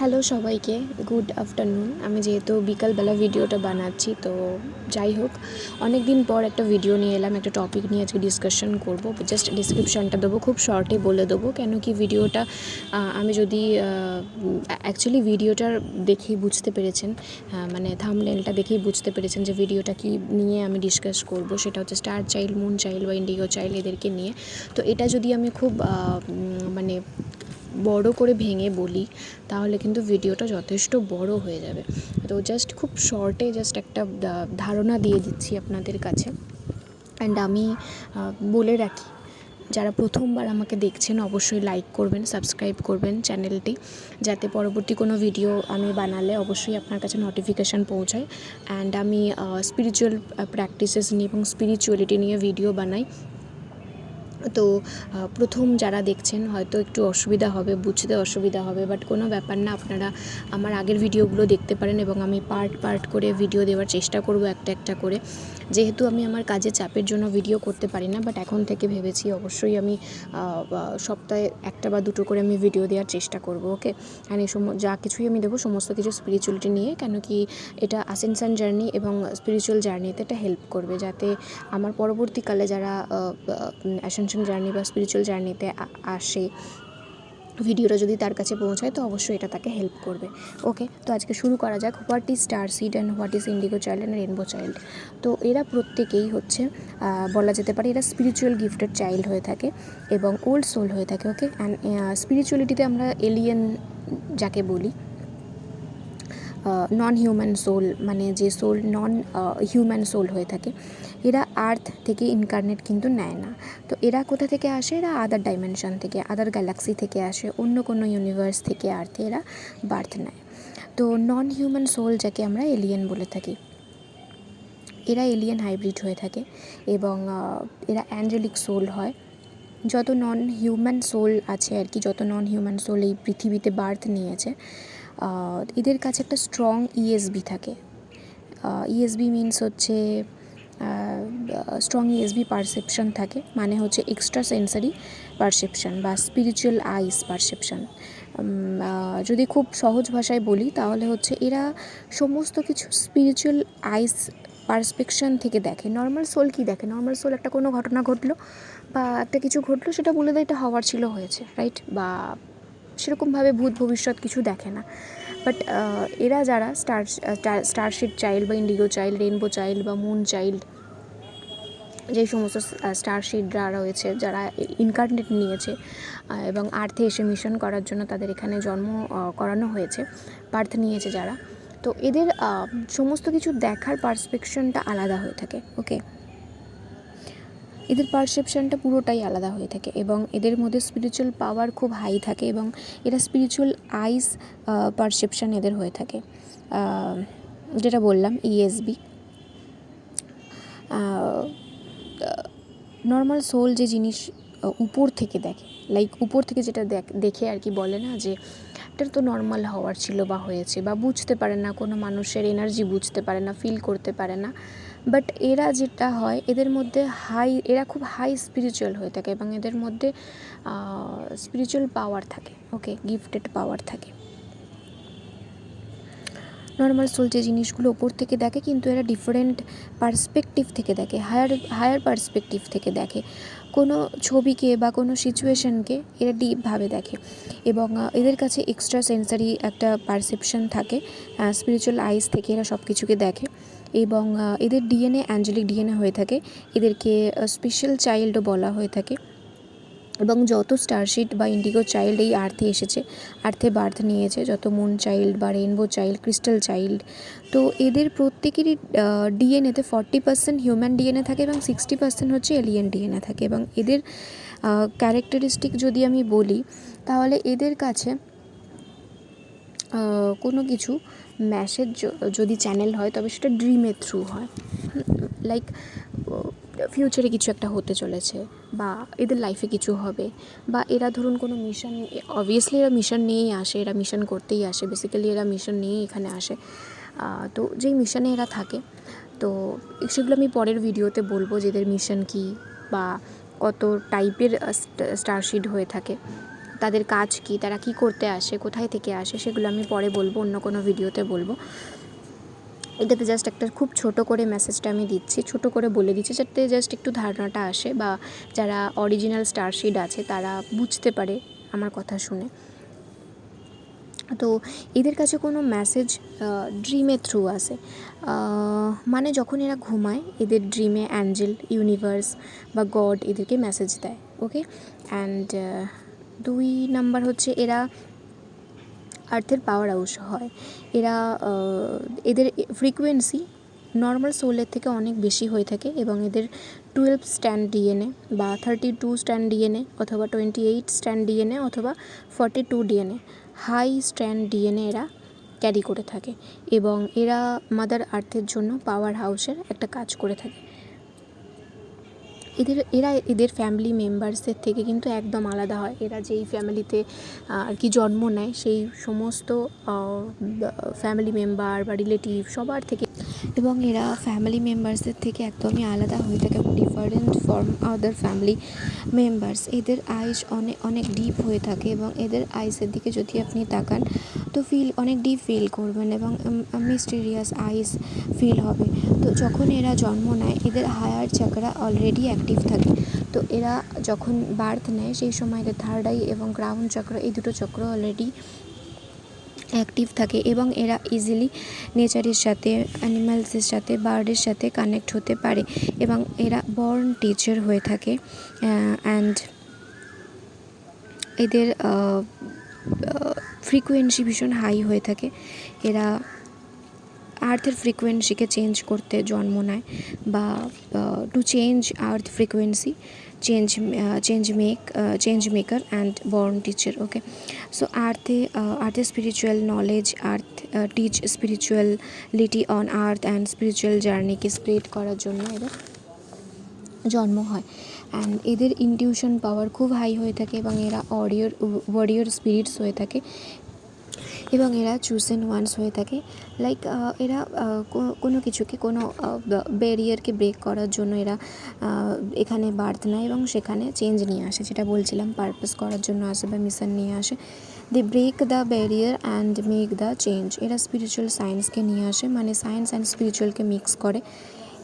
Hello সবাইকে good afternoon আমি যেহেতু বিকালবেলা ভিডিওটা বানাচ্ছি, তো যাই হোক অনেক দিন পর একটা ভিডিও নিয়ে এলাম, একটা টপিক নিয়ে আজকে ডিসকাশন করব। জাস্ট ডিসক্রিপশানটা দেবো, খুব শর্টে বলে দেবো, কেন কি ভিডিওটা আমি যদি অ্যাকচুয়ালি ভিডিওটার দেখেই বুঝতে পেরেছেন মানে থামনেলটা দেখেই বুঝতে পেরেছেন যে ভিডিওটা কি নিয়ে আমি ডিসকাস করব, সেটা হচ্ছে স্টার চাইল্ড মুন চাইল্ড বা ইন্ডিগো চাইল্ড এদেরকে নিয়ে। তো এটা যদি আমি খুব মানে বড় করে ভেঙে বলি, তাহলে কিন্তু ভিডিওটা যথেষ্ট বড় হয়ে যাবে। তো জাস্ট খুব শর্টে জাস্ট একটা ধারণা দিয়ে দিচ্ছি আপনাদের কাছে। অ্যান্ড আমি বলে রাখি, যারা প্রথমবার আমাকে দেখছেন, অবশ্যই লাইক করবেন সাবস্ক্রাইব করবেন চ্যানেলটি যাতে পরবর্তী কোনো ভিডিও আমি বানালে অবশ্যই আপনার কাছে নোটিফিকেশান পৌঁছায়। অ্যান্ড আমি স্পিরিচুয়াল প্র্যাকটিসেস নিয়ে এবং স্পিরিচুয়ালিটি নিয়ে ভিডিও বানাই। তো প্রথম যারা দেখছেন হয়তো একটু অসুবিধা হবে, বুঝতে অসুবিধা হবে বাট কোনো ব্যাপার না, আপনারা আমার আগের ভিডিওগুলো দেখতে পারেন এবং আমি পার্ট পার্ট করে ভিডিও দেওয়ার চেষ্টা করব একটা একটা করে। যেহেতু আমি আমার কাজে চাপের জন্য ভিডিও করতে পারি না বাট এখন থেকে ভেবেছি অবশ্যই আমি সপ্তাহে একটা বা দুটো করে আমি ভিডিও দেওয়ার চেষ্টা করব ওকে অ্যান্ড এই যা কিছুই আমি দেবো, সমস্ত কিছু স্পিরিচুয়ালিটি নিয়ে কেন কি এটা আসেনসান জার্নি এবং স্পিরিচুয়াল জার্নিতে এটা হেল্প করবে, যাতে আমার পরবর্তীকালে যারা অ্যাসেনশন জার্নি বা স্পিরিচুয়াল জার্নিতে আসে। ভিডিওটা যদি তার কাছে পৌঁছায়, তো অবশ্যই এটা তাকে হেল্প করবে। ওকে তো আজকে শুরু করা যাক what is star seed and what is indigo child and rainbow child তো এরা প্রত্যেকেই হচ্ছে বলা যেতে পারে এরা স্পিরিচুয়াল গিফটেড চাইল্ড হয়ে থাকে এবং ওল্ড সোল হয়ে থাকে ওকে অ্যান্ড স্পিরিচুয়ালিটিতে আমরা এলিয়েন যাকে বলি নন হিউম্যান সোল মানে যে সোল নন হিউম্যান সোল হয়ে থাকে, এরা আর্থ থেকে ইনকারনেট কিন্তু নেয় না। তো এরা কোথা থেকে আসে? এরা আদার ডাইমেনশন থেকে আদার গ্যালাক্সি থেকে আসে, অন্য কোনো ইউনিভার্স থেকে আর্থে এরা বার্থ নেয়। তো নন হিউম্যান সোল যাকে আমরা এলিয়েন বলে থাকি, এরা এলিয়েন হাইব্রিড হয়ে থাকে এবং এরা অ্যাঞ্জেলিক সোল হয়। যত নন হিউম্যান সোল আছে আর কি, যত নন হিউম্যান সোল এই পৃথিবীতে বার্থ নিয়েছে এদের কাছে একটা স্ট্রং ইএসবি থাকে। ইএসবি মিনস হচ্ছে স্ট্রং ইএসবি পারসেপশন থাকে মানে হচ্ছে এক্সট্রা সেন্সারি পারসেপশন বা স্পিরিচুয়াল আইস পারসেপশন যদি খুব সহজ ভাষায় বলি, তাহলে হচ্ছে এরা সমস্ত কিছু স্পিরিচুয়াল আইস পারসপেকশন থেকে দেখে। নর্মাল সোল কি দেখে? নর্মাল সোল একটা কোনো ঘটনা ঘটলো বা একটা কিছু ঘটলো, সেটা বলে দেয় এটা হওয়ার ছিল হয়েছে রাইট বা সেরকমভাবে ভূত ভবিষ্যৎ কিছু দেখে না। বাট এরা যারা স্টার স্টারশিপ চাইল্ড বা ইন্ডিগো চাইল্ড রেনবো চাইল্ড বা মুন চাইল্ড যে সমস্ত স্টারশিপরা রয়েছে, যারা ইনকার্নেট নিয়েছে এবং আর্থে এসে মিশন করার জন্য তাদের এখানে জন্ম করানো হয়েছে পার্থ নিয়েছে যারা। তো এদের সমস্ত কিছু দেখার পারসপেকশনটা আলাদা হয়ে থাকে ওকে এদের পারসেপশনটা পুরোটাই আলাদা হয়ে থাকে এবং এদের মধ্যে স্পিরিচুয়াল পাওয়ার খুব হাই থাকে এবং এরা স্পিরিচুয়াল আইস পারসেপশন এদের হয়ে থাকে। যেটা বললাম ইএসবি নর্মাল সোল যে জিনিস উপর থেকে দেখে লাইক উপর থেকে যেটা দেখ- দেখে আর কি বলে না যে, এটা তো নর্মাল হওয়ার ছিল বা হয়েছে বা বুঝতে পারে না, কোনো মানুষের এনার্জি বুঝতে পারে না ফিল করতে পারে না। বাট এরা যেটা হয়, এদের মধ্যে হাই এরা খুব হাই স্পিরিচুয়াল হয়ে থাকে এবং এদের মধ্যে স্পিরিচুয়াল পাওয়ার থাকে ওকে গিফটেড পাওয়ার থাকে। নর্মাল সোল যে জিনিসগুলো ওপর থেকে দেখে কিন্তু এরা ডিফারেন্ট পার্সপেক্টিভ থেকে দেখে হায়ার হায়ার পার্সপেক্টিভ থেকে দেখে। কোনো ছবিকে বা কোনো সিচুয়েশনকে এরা ডিপভাবে দেখে এবং এদের কাছে এক্সট্রা সেন্সারি একটা পারসেপশন থাকে স্পিরিচুয়াল আইস থেকে এরা সব কিছুকে দেখে। এবং এদের ডিএনএ অ্যাঞ্জেলিক ডিএনএ হয়ে থাকে। এদেরকে স্পেশাল চাইল্ডও বলা হয়ে থাকে। এবং যত স্টারশিট বা ইন্ডিগো চাইল্ড এই আর্থে এসেছে আর্থে বার্থ নিয়েছে, যত মুন চাইল্ড বা রেনবো চাইল্ড ক্রিস্টাল চাইল্ড তো এদের প্রত্যেকেরই ডিএনএতে ফর্টি পার্সেন্ট হিউম্যান ডিএনএ থাকে এবং সিক্সটি পার্সেন্ট হচ্ছে এলিয়েন ডিএনএ থাকে। এবং এদের ক্যারেক্টারিস্টিক যদি আমি বলি, তাহলে এদের কাছে কোনো কিছু ম্যাসেজ যদি চ্যানেল হয়, তবে সেটা ড্রিমের থ্রু হয়। লাইক ফিউচারে কিছু একটা হতে চলেছে, বা এদের লাইফে কিছু হবে, বা এরা ধরুন কোনো মিশন অবভিয়াসলি এরা মিশন নিয়েই আসে, এরা মিশন করতেই আসে বেসিক্যালি এরা মিশন নিয়েই এখানে আসে। তো যেই মিশনে এরা থাকে, তো সেগুলো আমি পরের ভিডিওতে বলব যে এদের মিশন কী, বা কত টাইপের স্টারশিড হয়ে থাকে। তাদের কাজ কী, তারা কী করতে আসে, কোথায় থেকে আসে, সেগুলো আমি পরে বলব, অন্য কোনো ভিডিওতে বলব। এটাতে জাস্ট একটা খুব ছোট করে মেসেজটা আমি দিচ্ছি, ছোট করে বলে দিচ্ছি, যাতে জাস্ট একটু ধারণাটা আসে বা যারা অরিজিনাল স্টারশিড আছে, তারা বুঝতে পারে আমার কথা শুনে। তো এদের কাছে কোনো মেসেজ ড্রিমের থ্রু আসে মানে যখন এরা ঘুমায়, এদের ড্রিমে অ্যাঞ্জেল ইউনিভার্স বা গড এদেরকে মেসেজ দেয় ওকে অ্যান্ড দুই নাম্বার হচ্ছে এরা আর্থের পাওয়ার হাউস হয়। এরা এদের ফ্রিকোয়েন্সি নর্মাল সোলের থেকে অনেক বেশি হয়ে থাকে এবং এদের টুয়েলভ স্ট্যান্ড ডিএনএ বা থার্টি টু স্ট্যান্ড ডিএনএ অথবা টোয়েন্টি এইট স্ট্যান্ড ডিএনএ অথবা forty two DNA high strand DNA এরা ক্যারি করে থাকে এবং এরা মাদার আর্থের জন্য পাওয়ার হাউসের একটা কাজ করে থাকে। এদের, এরা এদের ফ্যামিলি মেম্বার্সের থেকে কিন্তু একদম আলাদা হয়। এরা যেই ফ্যামিলিতে আর কি জন্ম নেয়, সেই সমস্ত ফ্যামিলি মেম্বার বা রিলেটিভ সবার থেকে এবং এরা ফ্যামিলি মেম্বার্সের থেকে একদমই আলাদা হয়ে থাকে different form other family members এদের আইস অনেক অনেক ডিপ হয়ে থাকে এবং এদের আইসের দিকে যদি আপনি তাকান, তো ফিল অনেক ডিপ ফিল করবেন এবং মিস্টেরিয়াস আইস ফিল হবে। তো যখন এরা জন্ম নেয়, এদের হায়ার চাকরা অলরেডি অ্যাক্টিভ থাকে। তো এরা যখন বার্থ নেয়, সেই সময় এদের থার্ড আই এবং গ্রাউন্ড চক্র এই দুটো চক্র অলরেডি অ্যাক্টিভ থাকে এবং এরা ইজিলি নেচারের সাথে অ্যানিম্যালসের সাথে বার্ডের সাথে কানেক্ট হতে পারে এবং এরা বর্ন টিচার হয়ে থাকে অ্যান্ড এদের ফ্রিকোয়েন্সি ভীষণ হাই হয়ে থাকে। এরা আর্থের ফ্রিকোয়েন্সিকে চেঞ্জ করতে জন্ম নেয় বা to change earth frequency change change make change maker and born teacher okay so আর্থে আর্থে spiritual knowledge earth teach spirituality on earth and spiritual জার্নিকে spread করার জন্য এদের জন্ম হয়। অ্যান্ড এদের ইনটিউশন পাওয়ার খুব হাই হয়ে থাকে এবং এরা অডিওর ওয়ারিয়র স্পিরিটস হয়ে থাকে। এবং এরা চুজেন ওয়ান্স হয়ে থাকে। লাইক এরা কোনো কিছুকে কোনো ব্যারিয়ারকে ব্রেক করার জন্য এরা এখানে বার্থ নেয় এবং সেখানে চেঞ্জ নিয়ে আসে, যেটা বলছিলাম পারপাস করার জন্য আসে বা মিশন নিয়ে আসে। They break the barrier and make the change এরা স্পিরিচুয়াল সায়েন্সকে নিয়ে আসে মানে সায়েন্স অ্যান্ড স্পিরিচুয়ালকে মিক্স করে।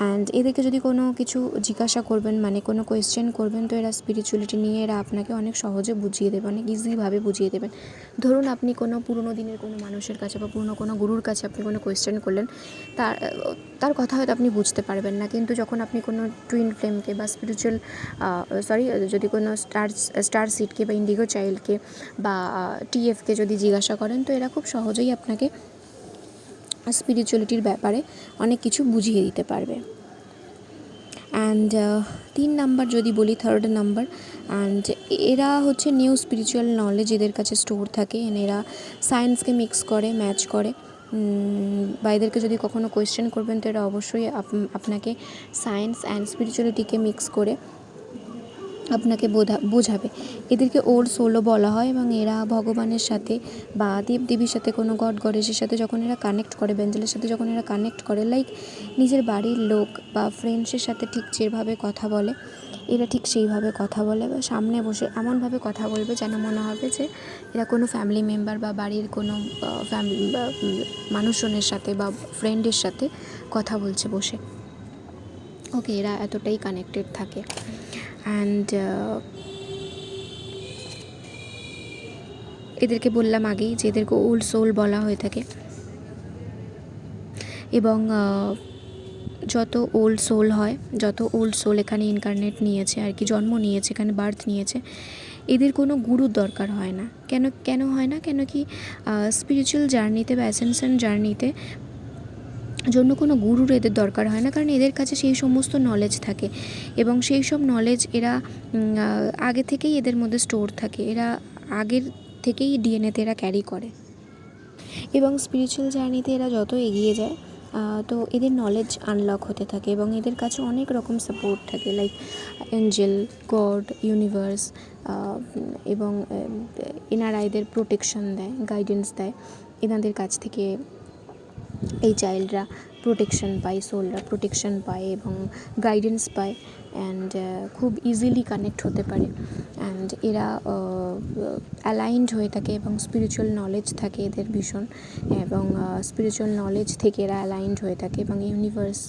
অ্যান্ড এদেরকে যদি কোনো কিছু জিজ্ঞাসা করবেন মানে কোনো কোয়েশ্চেন করবেন, তো এরা স্পিরিচুয়ালিটি নিয়ে এরা আপনাকে অনেক সহজে বুঝিয়ে দেবে, অনেক ইজিভাবে বুঝিয়ে দেবেন। ধরুন আপনি কোনো পুরনো দিনের কোনো মানুষের কাছে বা পুরনো কোনো গুরুর কাছে আপনি কোনো কোয়েশ্চেন করলেন, তার তার কথা হয়তো আপনি বুঝতে পারবেন না, কিন্তু যখন আপনি কোনো টুইন ফ্লেমকে বা স্পিরিচুয়াল সরি যদি কোনো স্টার স্টার সিটকে বা ইন্ডিগো চাইল্ডকে বা টিএফকে যদি জিজ্ঞাসা করেন, তো এরা খুব সহজেই আপনাকে স্পিরিচুয়ালিটির ব্যাপারে অনেক কিছু বুঝিয়ে দিতে পারবে। অ্যান্ড তিন নাম্বার যদি বলি থার্ড নাম্বার অ্যান্ড এরা হচ্ছে নিউ স্পিরিচুয়াল নলেজ এদের কাছে স্টোর থাকে, and এরা সায়েন্সকে মিক্স করে ম্যাচ করে। বা এদেরকে যদি কখনো কোয়েশ্চেন করবেন, তো এরা অবশ্যই আপনাকে সায়েন্স অ্যান্ড স্পিরিচুয়ালিটিকে মিক্স করে আপনাকে বোঝা বোঝাবে। এদেরকে ওর সোলও বলা হয় এবং এরা ভগবানের সাথে বা দেব দেবীর সাথে কোনো গড গডেসের সাথে যখন এরা কানেক্ট করে, বেঞ্জেলের সাথে যখন এরা কানেক্ট করে লাইক নিজের বাড়ির লোক বা ফ্রেন্ডসের সাথে ঠিক যেভাবে কথা বলে, এরা ঠিক সেইভাবে কথা বলে বা সামনে বসে এমনভাবে কথা বলবে যেন মনে হবে যে এরা কোনো ফ্যামিলি মেম্বার বা বাড়ির কোনো ফ্যামিলি বা মানুষজনের সাথে বা ফ্রেন্ডের সাথে কথা বলছে বসে। ওকে, এরা এতটাই কানেক্টেড থাকে। অ্যান্ড এদেরকে বললাম আগেই যে এদেরকে ওল্ড সোল বলা হয়ে থাকে। এবং যত ওল্ড সোল হয়, যত ওল্ড সোল এখানে ইনকারনেট নিয়েছে, আর কি জন্ম নিয়েছে, এখানে বার্থ নিয়েছে, এদের কোনো গুরুর দরকার হয় না। কেন কেন হয় না? কেন কি স্পিরিচুয়াল জার্নিতে বা অ্যাসেনশন জার্নিতে জন্য কোনো গুরুর এদের দরকার হয় না, কারণ এদের কাছে সেই সমস্ত নলেজ থাকে এবং সেই সব নলেজ এরা আগে থেকেই এদের মধ্যে স্টোর থাকে। এরা আগের থেকেই ডিএনএতে এরা ক্যারি করে। এবং স্পিরিচুয়াল জার্নিতে এরা যত এগিয়ে যায় তো এদের নলেজ আনলক হতে থাকে এবং এদের কাছে অনেক রকম সাপোর্ট থাকে লাইক এঞ্জেল গড ইউনিভার্স এবং এনারা এদের প্রোটেকশন দেয় গাইডেন্স দেয়, এনাদের কাছ থেকে এই চাইল্ডরা প্রোটেকশন পায় সোলরা প্রোটেকশন পায় এবং গাইডেন্স পায় অ্যান্ড খুব ইজিলি কানেক্ট হতে পারে। অ্যান্ড এরা অ্যালাইনড হয়ে থাকে এবং স্পিরিচুয়াল নলেজ থাকে এদের ভীষণ। এবং স্পিরিচুয়াল নলেজ থেকে এরা অ্যালাইন্ড হয়ে থাকে এবং ইউনিভার্স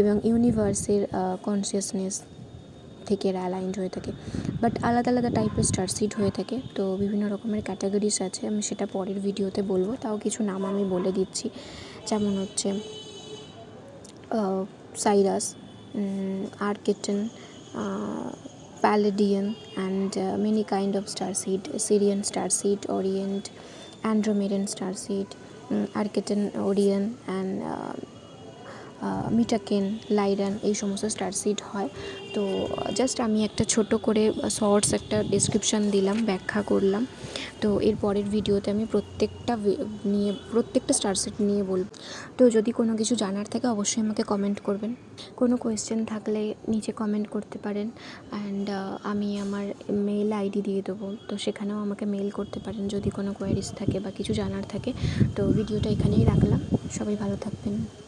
এবং ইউনিভার্সের কনসিয়াসনেস থেকে এরা অ্যালাইন্ড হয়ে থাকে। বাট আলাদা আলাদা টাইপের স্টার সিড হয়ে থাকে। তো বিভিন্ন রকমের ক্যাটাগরিজ আছে, আমি সেটা পরের ভিডিওতে বলব। তাও কিছু নাম আমি বলে দিচ্ছি। যেমন হচ্ছে Sirius Arcturian Pleiadian and many kind of star seed Sirian star seed orient Andromedan star seed Arcturian Orion and Mintakan, Lyran এই সমস্ত স্টার সিড হয়। তো জাস্ট আমি একটা ছোট করে শর্টস একটা ডিসক্রিপশান দিলাম, ব্যাখ্যা করলাম। তো, এর পরের ভিডিওতে আমি প্রত্যেকটা নিয়ে, প্রত্যেকটা স্টার সিট নিয়ে বলব। তো, যদি কোনো কিছু জানার থাকে, অবশ্যই আমাকে কমেন্ট করবেন। কোনো কোয়েশ্চেন থাকলে নিচে কমেন্ট করতে পারেন। অ্যান্ড আমি আমার মেল আইডি দিয়ে দেবো। তো, সেখানেও আমাকে মেল করতে পারেন, যদি কোনো কোয়ারিজ থাকে বা কিছু জানার থাকে। তো ভিডিওটা এখানেই রাখলাম। সবাই ভালো থাকবেন।